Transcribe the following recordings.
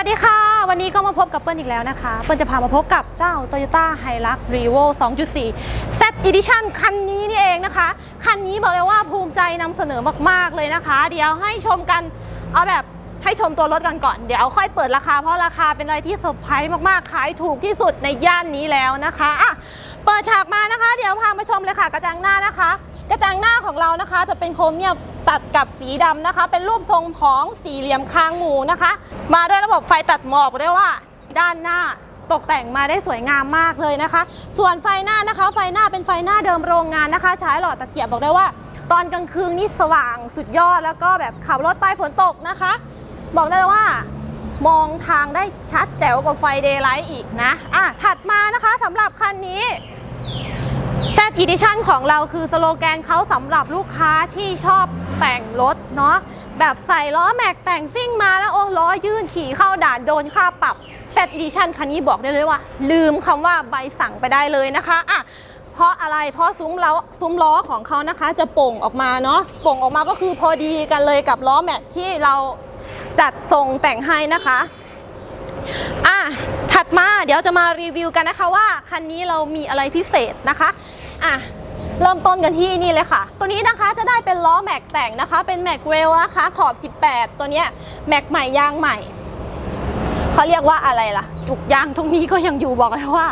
วัสดีค่ะ วันนี้ก็มาพบกับเปิ้ลอีกแล้วนะคะ เปิ้ลจะพามาพบกับเจ้า Toyota Hilux Revo 2.4 Z Edition คันนี้นี่เองนะคะ คันนี้บอกเลยว่าภูมิใจนำเสนอมากๆเลยนะคะ เดี๋ยวให้ชมกันเอาแบบให้ชมตัวรถกันก่อนเดี๋ยวค่อยเปิดราคาเพราะราคาเป็นอะไรที่เซอร์ไพรส์มากๆ ขายถูกที่สุดในย่านนี้แล้วนะคะอะเปิดฉากมานะคะ เดี๋ยวพามาชมเลยค่ะ กระจังหน้านะคะ กระจังหน้าของเรานะคะ จะเป็นโครเมียม ตัดกับสีดำนะคะ เป็นรูปทรงของสี่เหลี่ยมคางหมูนะคะ มาด้วยระบบไฟตัดหมอกด้วยว่าด้านหน้าตกแต่งมาได้สวยงามมากเลยนะคะ ส่วนไฟหน้านะคะ ไฟหน้าเป็นไฟหน้าเดิมโรงงานนะคะ ใช้หลอดตะเกียบบอกได้ว่า ตอนกลางคืนนี่สว่างสุดยอดแล้วก็แบบขับรถไปฝนตกนะคะ บอกได้ว่ามองทางได้ชัดแจ๋วกว่าไฟเดย์ไลท์อีกนะอะถัดมานะคะสำหรับคันนี้ Z Edition ของเราคือสโลแกนเขาสำหรับลูกค้าที่ชอบแต่งรถเนาะแบบใส่ล้อแม็กแต่งซิ่งมาแล้วโอ้ล้อยื่นขี่เข้าด่านโดนค่าปรับ Z Edition คันนี้บอกได้เลยว่า ลืมคำว่าใบสั่งไปได้เลยนะคะอะเพราะอะไร เพราะซุ้มล้อซุ้มล้อของเขานะคะจะโป่งออกมาเนาะ โป่งออกมาก็คือพอดีกันเลยกับล้อแม็กที่เราจัดทรงแต่งให้นะคะ ถัดมาเดี๋ยวจะมารีวิวกันนะคะว่าคันนี้เรามีอะไรพิเศษนะคะอะเริ่มต้นกันที่นี่เลยค่ะ ตัวนี้นะคะจะได้เป็นล้อแม็กแต่งนะคะ เป็นแม็กเรลนะคะขอบ 18 ตัวเนี้ยแม็กใหม่ยางใหม่เขาเรียกว่าอะไรล่ะ จุกยางตรงนี้ก็ยังอยู่บอกเลยว่า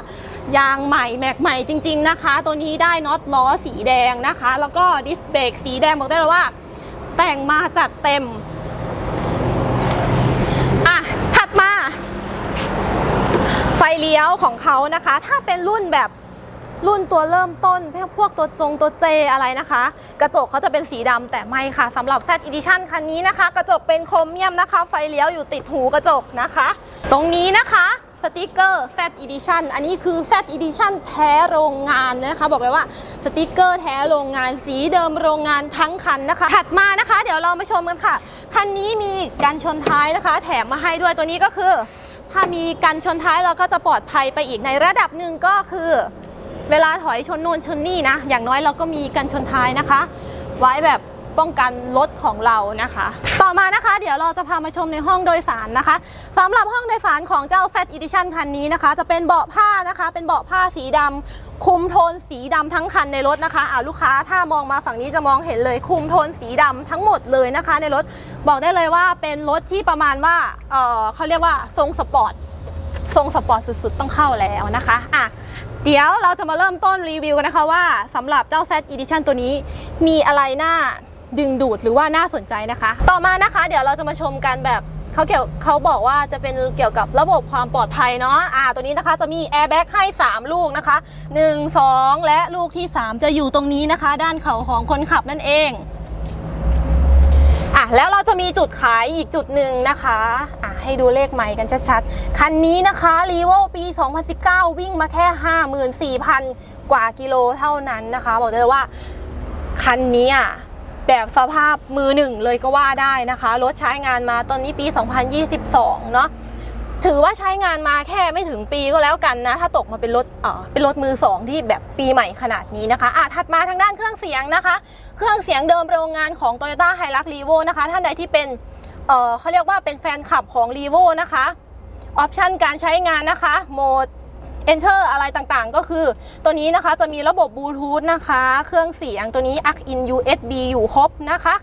ยางใหม่แม็กใหม่จริง ๆนะคะ ตัวนี้ได้น็อตล้อสีแดงนะคะ แล้วก็ดิสเบรกสีแดงบอกได้เลยว่า แต่งมาจัดเต็ม อะ ถัดมา เลี้ยวของเขานะคะ ถ้าเป็นรุ่นแบบรุ่นตัวเริ่มต้นพวกตัวจงตัวเจอะไรนะคะ กระจกเขาจะเป็นสีดำแต่ไม่ค่ะสำหรับ Z Edition คันนี้นะคะ กระจกเป็นโครเมียมนะคะ ไฟเลี้ยวอยู่ติดหูกระจกนะคะ ตรงนี้นะคะสติกเกอร์ Z Edition อันนี้คือ Z Edition แท้โรงงานนะคะ บอกเลยว่าสติกเกอร์แท้โรงงานสีเดิมโรงงานทั้งคันนะคะ ถัดมานะคะ เดี๋ยวเรามาชมกันค่ะ คันนี้มีการชนท้ายนะคะ แถมมาให้ด้วยตัวนี้ก็คือ ถ้ามีกันชนท้ายเราก็จะปลอดภัยไปอีกในระดับหนึ่งก็คือ เวลาถอยชนนู่นชนนี่นะ อย่างน้อยเราก็มีกันชนท้ายนะคะ ไว้แบบป้องกันรถของเรานะคะ ต่อมานะคะ เดี๋ยวเราจะพามาชมในห้องโดยสารนะคะสำหรับห้องโดยสารของเจ้า Z Edition คันนี้นะคะ จะเป็นเบาะผ้านะคะ เป็นเบาะผ้าสีดำ คุมโทนสีดำทั้งคันในรถนะคะอ่าลูกค้าถ้ามองมาฝั่งนี้จะมองเห็นเลย คุมโทนสีดำทั้งหมดเลยนะคะ ในรถบอกได้เลยว่าเป็นรถที่ประมาณว่าเออเขาเรียกว่าทรงสปอร์ตทรงสปอร์ตสุดๆ ต้องเข้าแล้วนะคะอะเดี๋ยวเราจะมาเริ่มต้นรีวิวกันนะคะว่าสำหรับเจ้า Z Edition ตัวนี้มีอะไรน่าดึงดูดหรือว่าน่าสนใจนะคะ ต่อมานะคะ เดี๋ยวเราจะมาชมกันแบบ เขาเกี่ยวเขาบอกว่าจะเป็นเกี่ยวกับระบบความปลอดภัยเนาะอ่าตัวนี้นะคะจะมีแอร์แบ็กให้ 3 ลูกนะคะ 1 2 และลูกที่ 3 จะอยู่ตรงนี้นะคะ ด้านเข่าของคนขับนั่นเองอะแล้วเราจะมีจุดขายอีกจุดหนึ่งนะคะอะให้ดูเลขใหม่กันชัดๆ คันนี้นะคะรีโวปี 2019 วิ่งมาแค่ 54,000 กว่ากิโลเท่านั้นนะคะ บอกได้เลยว่าคันนี้อะ แบบสภาพมือหนึ่งเลยก็ว่าได้นะคะ รถใช้งานมาตอนนี้ปี 2022 เนาะถือว่าใช้งานมาแค่ไม่ถึงปีก็แล้วกันนะ ถ้าตกมาเป็นรถเออเป็นรถมือสองที่แบบปีใหม่ขนาดนี้นะคะอะถัดมาทางด้านเครื่องเสียงนะคะ เครื่องเสียงเดิมโรงงานของ Toyota Hilux Revo นะคะ ท่านใดที่เป็นเออเขาเรียกว่าเป็นแฟนคลับของ Revo นะคะออปชันการใช้งานนะคะโหมด Enter อะไรต่างๆ ก็คือ ตัวนี้นะคะจะมีระบบบลูทูธนะคะ เครื่องเสียงตัวนี้ Plug in USB อยู่ครบนะคะ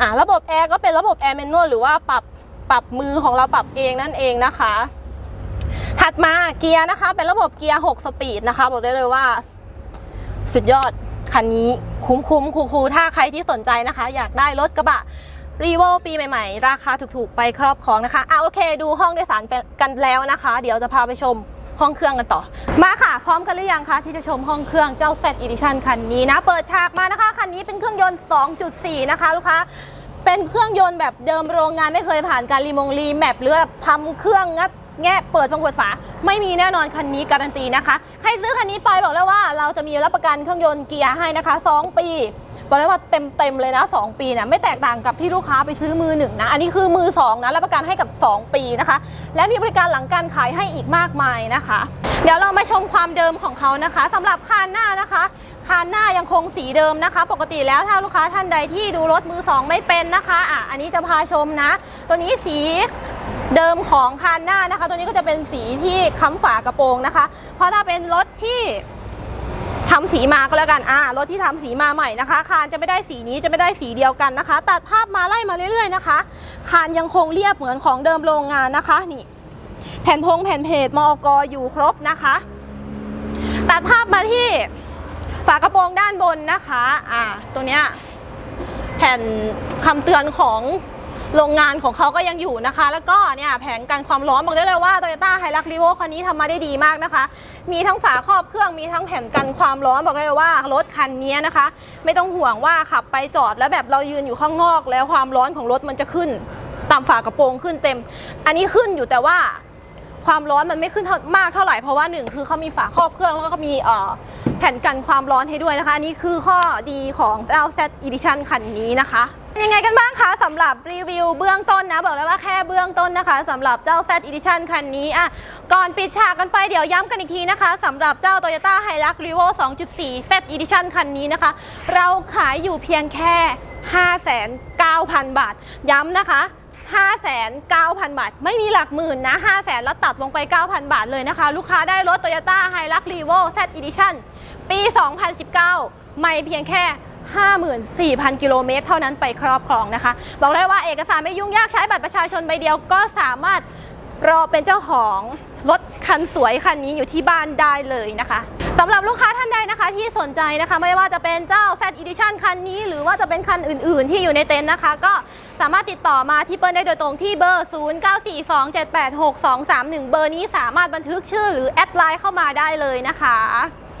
อ่าระบบแอร์ก็เป็นระบบแอร์แมนนวลหรือว่าปรับปรับมือของเราปรับเองนั่นเองนะคะ ถัดมาเกียร์นะคะ เป็นระบบเกียร์ 6 สปีดนะคะ บอกได้เลยว่า สุดยอดคันนี้คุ้มคุ้มคูคูถ้าใครที่สนใจนะคะ อยากได้รถกระบะรีโวปีใหม่ๆ ราคาถูกๆ ไปครอบครองนะคะอะโอเค ดูห้องโดยสารกันแล้วนะคะ เดี๋ยวจะพาไปชม ห้องเครื่องกันต่อ มาค่ะ พร้อมกันหรือยังคะที่จะชมห้องเครื่องเจ้า Z Edition คันนี้นะ เปิดฉากมานะคะ คันนี้เป็นเครื่องยนต์ 2.4 นะคะลูกค้าเป็นเครื่องยนต์แบบเดิมโรงงานไม่เคยผ่านการรีมงรีแมปหรือทำเครื่องงัดแงะเปิดฟงเปิดฝา ไม่มีแน่นอนคันนี้การันตีนะคะ ใครซื้อคันนี้ไปบอกเลยว่าเราจะมีรับประกันเครื่องยนต์เกียร์ให้นะคะ 2 ปี บอกเลยว่าเต็มเต็มๆเลยนะ 2 ปีนะไม่แตกต่างกับที่ลูกค้าไปซื้อมือหนึ่งนะ อันนี้คือมือ2นะรับประกันให้กับ 2 ปีนะคะ และมีบริการหลังการขายให้อีกมากมายนะคะ เดี๋ยวเรามาชมความเดิมของเขานะคะสำหรับคานหน้านะคะคานหน้ายังคงสีเดิมนะคะ ปกติแล้วถ้าลูกค้าท่านใดที่ดูรถมือสองไม่เป็นนะคะอะอันนี้จะพาชมนะ ตัวนี้สีเดิมของคันหน้านะคะ ตัวนี้ก็จะเป็นสีที่ค้ำฝากระโปรงนะคะ เพราะถ้าเป็นรถที่ ทำสีมาก็แล้วกันอ่ารถที่ทำสีมาใหม่นะคะ คานจะไม่ได้สีนี้จะไม่ได้สีเดียวกันนะคะ ตัดภาพมาไล่มาเรื่อยๆนะคะ คานยังคงเรียบเหมือนของเดิมโรงงานนะคะนี่แผ่นพงแผ่นเพจมอกอยู่ครบนะคะ ตัดภาพมาที่ฝากระโปรงด้านบนนะคะ อ่า ตัวเนี้ยแผ่นคำเตือนของ โรงงานของเขาก็ยังอยู่นะคะ แล้วก็เนี่ยแผงกันความร้อนบอกได้เลยว่า Toyota h i l u x r e v o คันนี้ทำมาได้ดีมากนะคะ มีทั้งฝาครอบเครื่องมีทั้งแผ่นกันความร้อนบอกได้เลยว่ารถคันนี้นะคะ ไม่ต้องห่วงว่าขับไปจอดแล้วแบบเรายืนอยู่ข้างนอก แล้วความร้อนของรถมันจะขึ้นตามฝากระโปรงขึ้นเต็ม อันนี้ขึ้นอยู่แต่ว่าความร้อนมันไม่ขึ้นมากเท่าไหร่เพราะว่าหนึ่งคือเขามีฝาครอบเครื่องแล้วก็มีเอ่อแผ่นกันความร้อนให้ด้วยนะคะอันนี่คือข้อดีของเจ้า Z Edition คันนี้นะคะ ยังไงกันบ้างคะสำหรับรีวิวเบื้องต้นนะ บอกเลยว่าแค่เบื้องต้นนะคะสำหรับเจ้า Z Edition คันนี้อะก่อนปิดฉากกันไปเดี๋ยวย้ำกันอีกทีนะคะสำหรับเจ้า Toyota Hilux Revo 2.4 Z Edition คันนี้นะคะ เราขายอยู่เพียงแค่ 5,900 บาท ย้ำนะคะ5,900 บาท ไม่มีหลักหมื่นนะ 500,000แล้วตัดลงไป 9,000 บาทเลยนะคะ ลูกค้าได้รถ Toyota Hilux Revo Z Edition ปี 2019 ไม่เพียงแค่ 54,000 กิโลเมตรเท่านั้นไปครอบครองนะคะ บอกได้ว่าเอกสารไม่ยุ่งยากใช้บัตรประชาชนใบเดียวก็สามารถรอเป็นเจ้าของรถคันสวยคันนี้อยู่ที่บ้านได้เลยนะคะสำหรับลูกค้าท่านใดนะคะที่สนใจนะคะ ไม่ว่าจะเป็นเจ้า Z Edition คันนี้ หรือว่าจะเป็นคันอื่น ๆ ที่อยู่ในเต็นท์นะคะ ก็สามารถติดต่อมาที่เปิ้ลได้โดยตรงที่เบอร์ 0942786231 เบอร์นี้สามารถบันทึกชื่อหรือแอดไลน์เข้ามาได้เลยนะคะ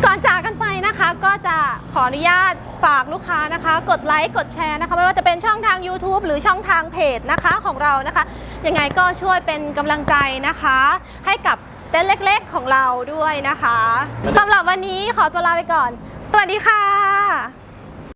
ก่อนจากกันไปนะคะก็จะขออนุญาตฝากลูกค้านะคะ กดไลค์กดแชร์นะคะ ไม่ว่าจะเป็นช่องทาง YouTube หรือช่องทางเพจนะคะของเรานะคะยังไงก็ช่วยเป็นกำลังใจนะคะ ให้กับเต้นเล็กๆของเราด้วยนะคะสำหรับวันนี้ขอตัวลาไปก่อน สวัสดีค่ะ